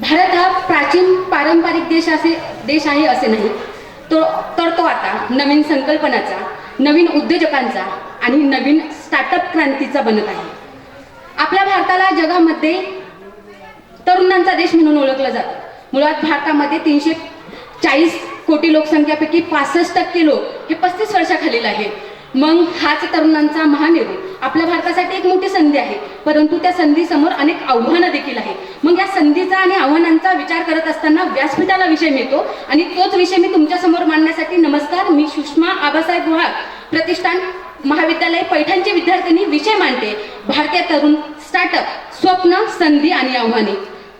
भारत हा प्राचीन पारंपरिक देश असे देश आहे असे नाही. तो तर तो आता नवीन संकल्पनाचा नवीन उद्योजकांचा आणि नवीन स्टार्टअप क्रांतीचा बनत आहे. आपल्या भारताला जगामध्ये तरुणांचा देश म्हणून ओळखलं जातं. मुळात भारतामध्ये तीनशे चाळीस कोटी लोकसंख्येपैकी पासष्ट टक्के लोक हे पस्तीस वर्षाखालील आहेत. मग हाच तरुणांचा महामेरू आपल्या भारतासाठी एक मोठी संधी आहे परंतु त्या संधीसमोर अनेक आव्हानं देखील आहे मग या संधीचा आणि आव्हानांचा विचार करत असताना व्यासपीठाला विषय मिळतो आणि तोच विषय मी तुमच्यासमोर मांडण्यासाठी नमस्कार. मी सुषमा आबासाहेब गुहाग प्रतिष्ठान महाविद्यालय पैठणचे विद्यार्थ्यांनी विषय मांडते. भारतीय तरुण स्टार्टअप स्वप्न संधी आणि आव्हाने.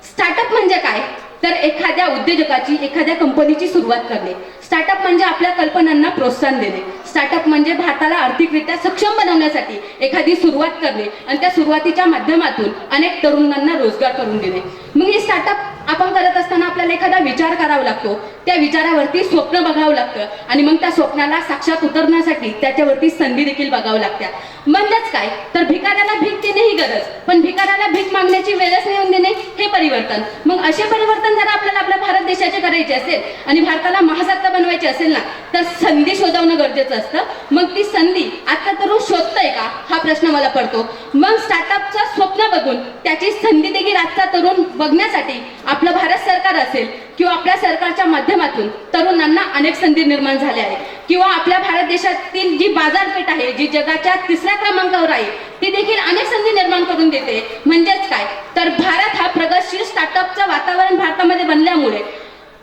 स्टार्टअप म्हणजे काय? तर एखाद्या उद्योजकाची एखाद्या कंपनीची सुरुवात करणे. स्टार्टअप म्हणजे आपल्या कल्पनांना प्रोत्साहन देणे. स्टार्टअप म्हणजे भारताला आर्थिकरित्या सक्षम बनवण्यासाठी एखादी सुरुवात करणे आणि त्या सुरुवातीच्या माध्यमातून अनेक तरुणांना रोजगार करून देणे. मग हे स्टार्टअप आपण करत असताना आपल्याला एखादा विचार करावा लागतो. त्या विचारावरती स्वप्न बघावं लागतं. आणि मग त्या स्वप्नाला साक्षात उतरण्यासाठी त्याच्यावरती संधी देखील बघावं लागत्या. म्हणजेच काय? तर भिकाऱ्याला भीक देणे ही गरज. पण भिकाऱ्याला भीक मागण्याची वेळच येऊन देणे हे परिवर्तन. मग असे परिवर्तन जर आपल्याला आपल्या भारत देशाचे करायचे असेल आणि भारताला महासत्ता बनवायची असेल ना तर संधी शोधवणं गरजेचं असतं. मग ती संधी आता तरुण शोधतोय का? हा प्रश्न मला पडतो. मग स्टार्टअपचं स्वप्न बघून त्याची संधी देखील आजचा तरुण बघण्यासाठी आपलं भारत सरकार असेल किंवा आपल्या सरकारच्या माध्यमातून तरुणांना अनेक संधी निर्माण झाल्या आहेत. किंवा आपल्या भारत देशातील जी बाजारपेठ आहे जी जगाच्या तिसऱ्या क्रमांकावर आहे ती देखील अनेक संधी निर्माण करून देते. म्हणजेच काय? तर भारत हा प्रगतशील स्टार्टअपचं वातावरण भारतामध्ये बनल्यामुळे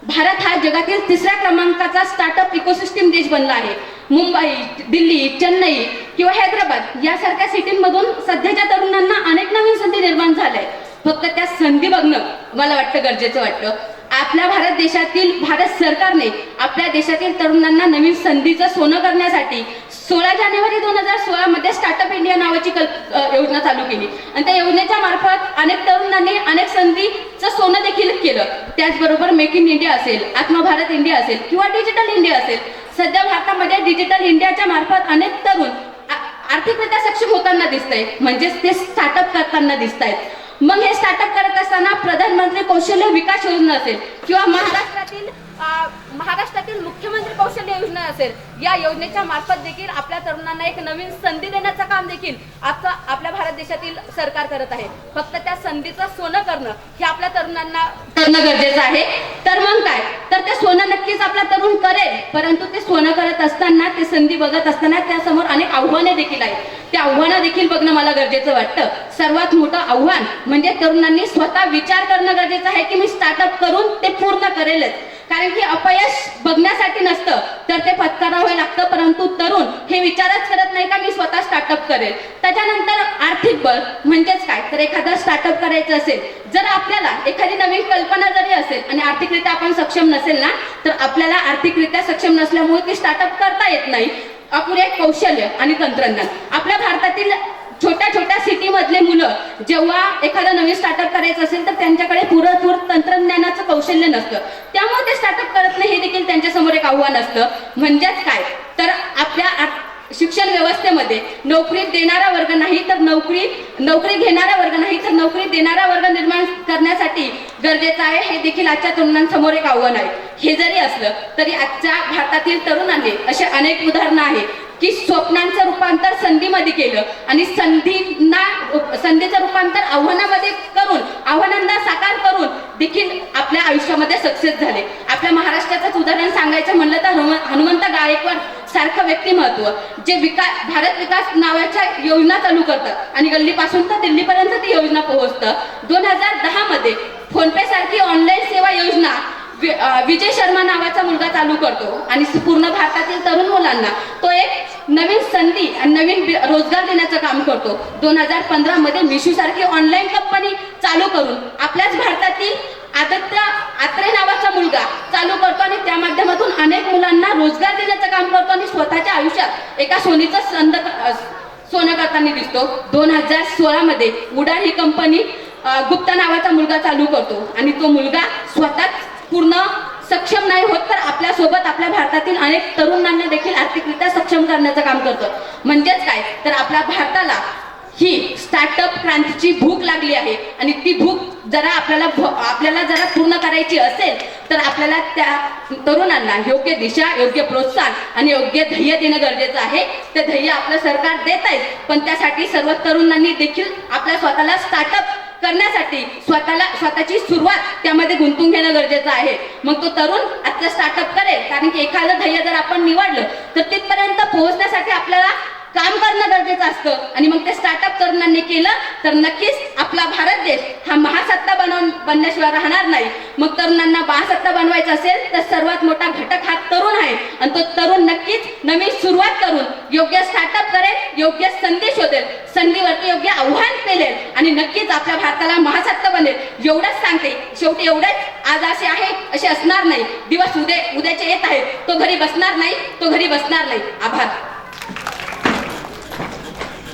भारत हा जगातील तिसऱ्या क्रमांकाचा स्टार्टअप इकोसिस्टीम देश बनला आहे. मुंबई दिल्ली चेन्नई किंवा हैदराबाद यासारख्या सिटींमधून सध्याच्या तरुणांना अनेक नवीन संधी निर्माण झाल्या आहेत. फक्त त्या संधी बघणं मला वाटतं गरजेचं वाटतं आपल्या भारत देशातील भारत सरकारने आपल्या देशातील तरुणांना नवीन संधीचं सोनं करण्यासाठी सोळा जानेवारी दोन हजार सोळामध्ये स्टार्टअप इंडिया नावाची कल्प योजना चालू केली. आणि त्या योजनेच्या मार्फत अनेक तरुणांनी अनेक संधीचं सोनं देखील केलं. त्याचबरोबर मेक इन इंडिया असेल आत्मभारत इंडिया असेल किंवा डिजिटल इंडिया असेल. सध्या भारतामध्ये डिजिटल इंडियाच्या मार्फत अनेक तरुण आ- आर्थिकरित्या सक्षम होताना दिसत आहे म्हणजेच ते स्टार्टअप करताना दिसत आहेत मग हे स्टार्टअप करत असताना प्रधानमंत्री कौशल्य विकास योजना असेल किंवा महाराष्ट्रातील महाराष्ट्रातील मुख्यमंत्री कौशल्य योजना असेल या योजनेच्या मार्फत देखील आपल्या तरुणांना एक नवीन संधी देण्याचं काम देखील आता आपल्या भारत देशातील सरकार करत आहे. फक्त त्या संधीचं सोनं करणं हे आपल्या तरुणांना करणं गरजेचं आहे. तर मग काय? तर ते सोनं नक्कीच आपला तरुण करेल परंतु ते सोनं करत असताना ते संधी बघत असताना त्यासमोर अनेक आव्हाने देखील आहेत. ते आव्हानं देखील बघणं मला गरजेचं वाटतं. सर्वात मोठं आव्हान म्हणजे तरुणांनी स्वतः विचार करणं गरजेचं आहे की मी स्टार्टअप करून ते पूर्ण करेलच. कारण की अपयश बघण्यासाठी नसतं तर ते पत्करावं लागतं परंतु तरुण हे विचारच करत नाही का मी स्वतः स्टार्टअप करेल. त्याच्यानंतर आर्थिक बळ म्हणजेच काय? तर एखादं स्टार्टअप करायचं असेल जर आपल्याला एखादी नवीन कल्पना जरी असेल आणि आर्थिकरित्या आपण सक्षम नसेल ना तर आपल्याला आर्थिकरित्या सक्षम नसल्यामुळे ती स्टार्टअप करता येत नाही. अपुरे कौशल्य आणि तंत्रज्ञान. आपल्या भारतातील छोट्या छोट्या सिटी मधले मुलं जेव्हा एखादं नवीन स्टार्टअप करायचं असेल तर त्यांच्याकडे पुरेपूर तंत्रज्ञानाचं कौशल्य नसतं. त्यामुळे ते स्टार्टअप करत नाही हे देखील त्यांच्यासमोर एक आव्हान असतं. म्हणजेच काय? तर आपल्या शिक्षण व्यवस्थेमध्ये नोकरी देणारा वर्ग नाही तर नोकरी नोकरी घेणारा वर्ग नाही तर नोकरी देणारा वर्ग निर्माण करण्यासाठी गरजेचं आहे हे देखील आजच्या तरुणांसमोर एक आव्हान आहे. हे जरी असलं तरी आजच्या भारतातील तरुणांनी असे अनेक उदाहरणं आहेत की स्वप्नांचं रूपांतर संधीमध्ये केलं आणि संधींना संधीचं रूपांतर आव्हानामध्ये करून आव्हानांना साकार करून देखील आपल्या आयुष्यामध्ये सक्सेस झाले. आपल्या महाराष्ट्राचंच उदाहरण सांगायचं म्हणलं तर हनुमंत गायकवाड सारखं व्यक्तिमत्व जे विकास भारत विकास नावाच्या योजना चालू करतात आणि गल्लीपासून तर दिल्लीपर्यंत ती योजना पोहोचतं. दोन हजार दहामध्ये फोनपे सारखी ऑनलाईन सेवा योजना विजय शर्मा नावाचा मुलगा चालू करतो. आणि पूर्ण भारतातील तरुण मुलांना तो एक नवीन संधी आणि नवीन रोजगार देण्याचं काम करतो. दोन हजार पंधरामध्ये मिशू सारखी ऑनलाईन कंपनी चालू करून आपल्याच भारतातील आदित्य आत्रे नावाचा मुलगा चालू करतो आणि त्या माध्यमातून अनेक मुलांना रोजगार देण्याचं काम करतो आणि स्वतःच्या आयुष्यात एका सोनीचा संद सोनं करताना दिसतो. दोन हजार सोळा मध्ये उडान ही कंपनी गुप्ता नावाचा मुलगा चालू करतो. आणि तो मुलगा स्वतःच पूर्ण सक्षम नाही होत तर आपल्यासोबत आपल्या भारतातील अनेक तरुणांना देखील आर्थिकरित्या सक्षम करण्याचं काम करतो. म्हणजेच काय? तर आपल्या भारताला ही स्टार्टअप क्रांतीची भूक लागली आहे. आणि ती भूक जरा आपल्याला आपल्याला जरा पूर्ण करायची असेल तर आपल्याला त्या तरुणांना योग्य दिशा योग्य प्रोत्साहन आणि योग्य ध्येय देणं गरजेचं आहे. ते ध्येय आपलं सरकार देत आहे पण त्यासाठी सर्व तरुणांनी देखील आपल्या स्वतःला स्टार्टअप करण्यासाठी स्वतःला स्वतःची सुरुवात त्यामध्ये गुंतून घेणं गरजेचं आहे. मग तो तरुण आता स्टार्टअप करेल कारण की एखादं ध्येय जर आपण निवडलं तर तिथपर्यंत पोहोचण्यासाठी आपल्याला काम करणं गरजेचं असतं. आणि मग ते स्टार्टअप तरुणांनी केलं तर नक्कीच आपला भारत देश हा महासत्ता बनवून बनण्याशिवाय राहणार नाही. मग तरुणांना महासत्ता बनवायचं असेल तर सर्वात मोठा घटक हा तरुण आहे. आणि तो तरुण नक्कीच नवीन सुरुवात करून योग्य स्टार्टअप करेल योग्य संधी शोधेल संधीवरती योग्य आव्हान पेलेल आणि नक्कीच आपल्या भारताला महासत्ता बनेल. एवढंच सांगते. शेवटी एवढंच. आज असे आहे असे असणार नाही. दिवस उद्या उद्याचे येत आहेत. तो घरी बसणार नाही तो घरी बसणार नाही. आभार.